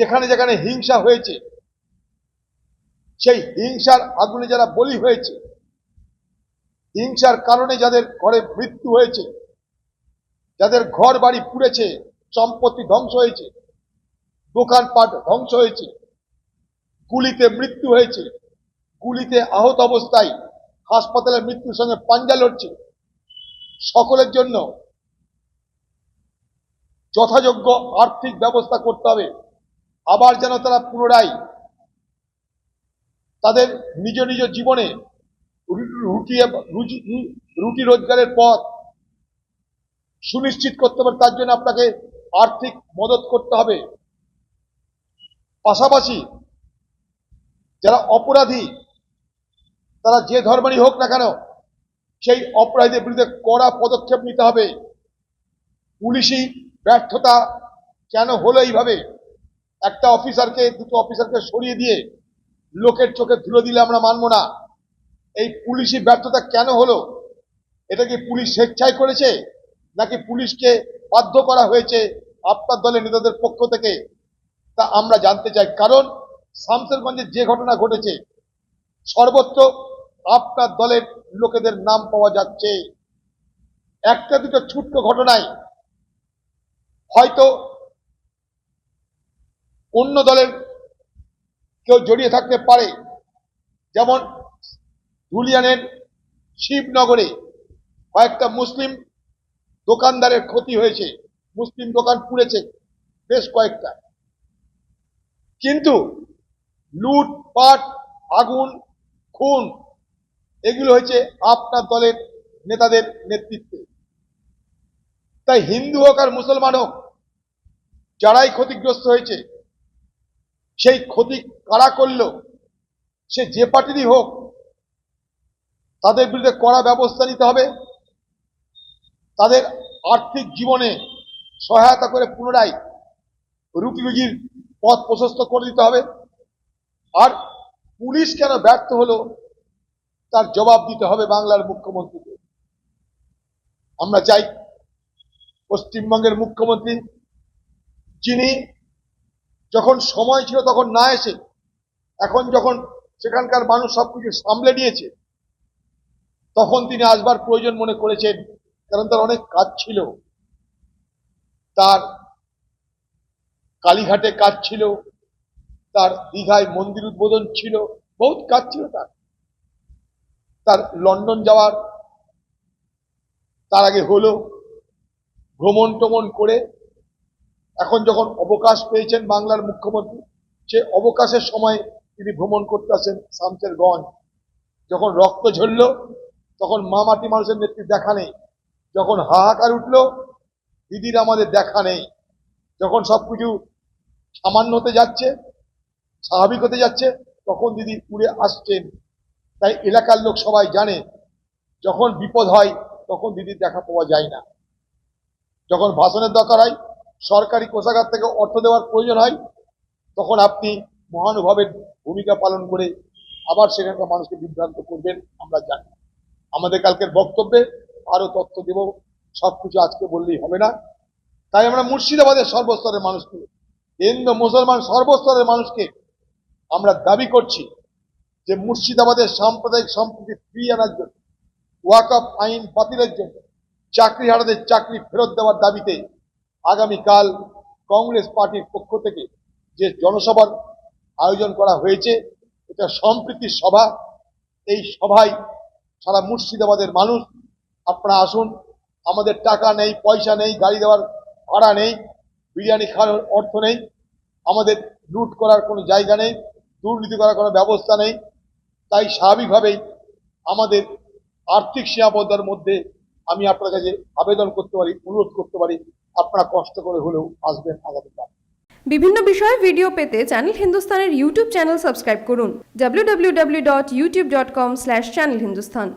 যেখানে যেখানে হিংসা হয়েছে, সেই হিংসার আগুনে যারা বলি হয়েছে, হিংসার কারণে যাদের ঘরে মৃত্যু হয়েছে, যাদের ঘর বাড়ি পুড়েছে, সম্পত্তি ধ্বংস হয়েছে, দোকানপাট ধ্বংস হয়েছে, গুলিতে মৃত্যু হয়েছে, গুলিতে আহত অবস্থায় হাসপাতালে মৃত্যুর সঙ্গে পাঞ্জা লড়ছে, সকলের জন্য যথাযোগ্য আর্থিক ব্যবস্থা করতে হবে। আবার যেন তারা পুনরায় তাদের নিজ নিজ জীবনে রুটি রুটি রোজগারের পথ সুনিশ্চিত করতে হবে তার জন্য আপনাকে আর্থিক মদত করতে হবে। পাশাপাশি যারা অপরাধী, তারা যে ধর্মেরই হোক না কেন, সেই অপরাধীদের বিরুদ্ধে কড়া পদক্ষেপ নিতে হবে। পুলিশি ব্যর্থতা কেন হলো এইভাবে? একটা অফিসারকে, দুটো অফিসারকে সরিয়ে দিয়ে লোকের চোখে ধুলো দিলে আমরা মানবো না। এই পুলিশি ব্যর্থতা কেন হলো? এটা কি পুলিশ স্বেচ্ছায় করেছে? নাকি পুলিশকে বাধ্য করা হয়েছে আপনার দলের নেতাদের পক্ষ থেকে? তা আমরা জানতে চাই। কারণ শামসেরগঞ্জে যে ঘটনা ঘটেছে, সর্বত্র আপনার দলের লোকেদের নাম পাওয়া যাচ্ছে। একটা দুটো ছোট্ট ঘটনায় হয়তো অন্য দলের কেউ জড়িয়ে থাকতে পারে। যেমন ধুলিয়ানের শিবনগরে কয়েকটা মুসলিম দোকানদারের ক্ষতি হয়েছে, মুসলিম দোকান পুড়েছে, বেশ কয়েকটা। কিন্তু লুট পাট আগুন, খুন, এগুলো হয়েছে আপনার দলের নেতাদের নেতৃত্বে। তাই হিন্দু হোক আর মুসলমান হোক, যারাই ক্ষতিগ্রস্ত হয়েছে সেই ক্ষতি কারা করল, সে যে পার্টিরই হোক, তাদের বিরুদ্ধে কড়া ব্যবস্থা নিতে হবে, তাদের আর্থিক জীবনে সহায়তা করে পুনরায় রুটি রুজির পথ প্রশস্ত করে দিতে হবে, আর পুলিশ কেন ব্যর্থ হলো, তার জবাব দিতে হবে বাংলার মুখ্যমন্ত্রীকে। আমরা চাই পশ্চিমবঙ্গের মুখ্যমন্ত্রী, যিনি যখন সময় ছিল তখন না এসে, এখন যখন সেখানকার মানুষ সবকিছু সামলে নিয়েছে, তখন তিনি আসবার প্রয়োজন মনে করেছেন, কারণ তার অনেক কাজ ছিল। তার কালীঘাটে কাজ ছিল, তার দীঘায় মন্দির উদ্বোধন ছিল, বহুত কাজ ছিল তার। তার লন্ডন যাওয়ার, তার আগে হলো, ভ্রমণ টমন করে এখন যখন অবকাশ পেয়েছেন বাংলার মুখ্যমন্ত্রী, সে অবকাশের সময় তিনি ভ্রমণ করতে আসেন শামসেরগঞ্জ। যখন রক্ত ঝরল, তখন মা মাটি মানুষের নেত্রী দেখা নেই। যখন হাহাকার উঠল, দিদির আমাদের দেখা নেই। যখন সব কিছু সামান্য হতে যাচ্ছে, স্বাভাবিক হতে যাচ্ছে, তখন দিদি উড়ে আসছেন। তাই এলাকার লোক সবাই জানে, যখন বিপদ হয়, তখন দিদির দেখা পাওয়া যায় না। যখন ভাষণের দরকার হয় সরকারি কোষাগার থেকে অর্থ দেওয়ার প্রয়োজন হয়, তখন আপনি মহানুভাবের ভূমিকা পালন করে আবার সেখানকার মানুষকে বিভ্রান্ত করবেন, আমরা জানি। আমাদের কালকের বক্তব্যে আরও তথ্য দেব, সবকিছু আজকে বললেই হবে না। তাই আমরা মুর্শিদাবাদের সর্বস্তরের মানুষকে, হিন্দু, মুসলমান সর্বস্তরের মানুষকে আমরা দাবি করছি যে মুর্শিদাবাদের সাম্প্রদায়িক সম্প্রীতি ফিরিয়ে আনার জন্য ওয়াকআপ আইন বাতিলের জন্য চাকরি হারাদের চাকরি ফেরত দেওয়ার দাবিতে আগামীকাল কংগ্রেস পার্টির পক্ষ থেকে যে জনসভার আয়োজন করা হয়েছে, এটা সম্প্রীতির সভা। এই সভায় সারা মুর্শিদাবাদের মানুষ, আপনারা আসুন, আমাদের টাকা নেই, পয়সা নেই, গাড়ি দেওয়ার ভাড়া নেই, বিরিয়ানি খাওয়ার অর্থ নেই, আমাদের লুট করার কোনো জায়গা নেই, দুর্নীতি করার কোনো ব্যবস্থা নেই। তাই স্বাভাবিকভাবেই আমাদের আর্থিক সীমাবদ্ধতার মধ্যে আমি আপনার কাছে আবেদন করতে পারি, অনুরোধ করতে পারি, আপনারা কষ্ট করে হলেও আসবেন আগামীকাল। বিভিন্ন বিষয়ে ভিডিও পেতে চ্যানেল হিন্দুস্তানের ইউটিউব চ্যানেল সাবস্ক্রাইব করুন www.youtube.com/channelhindustan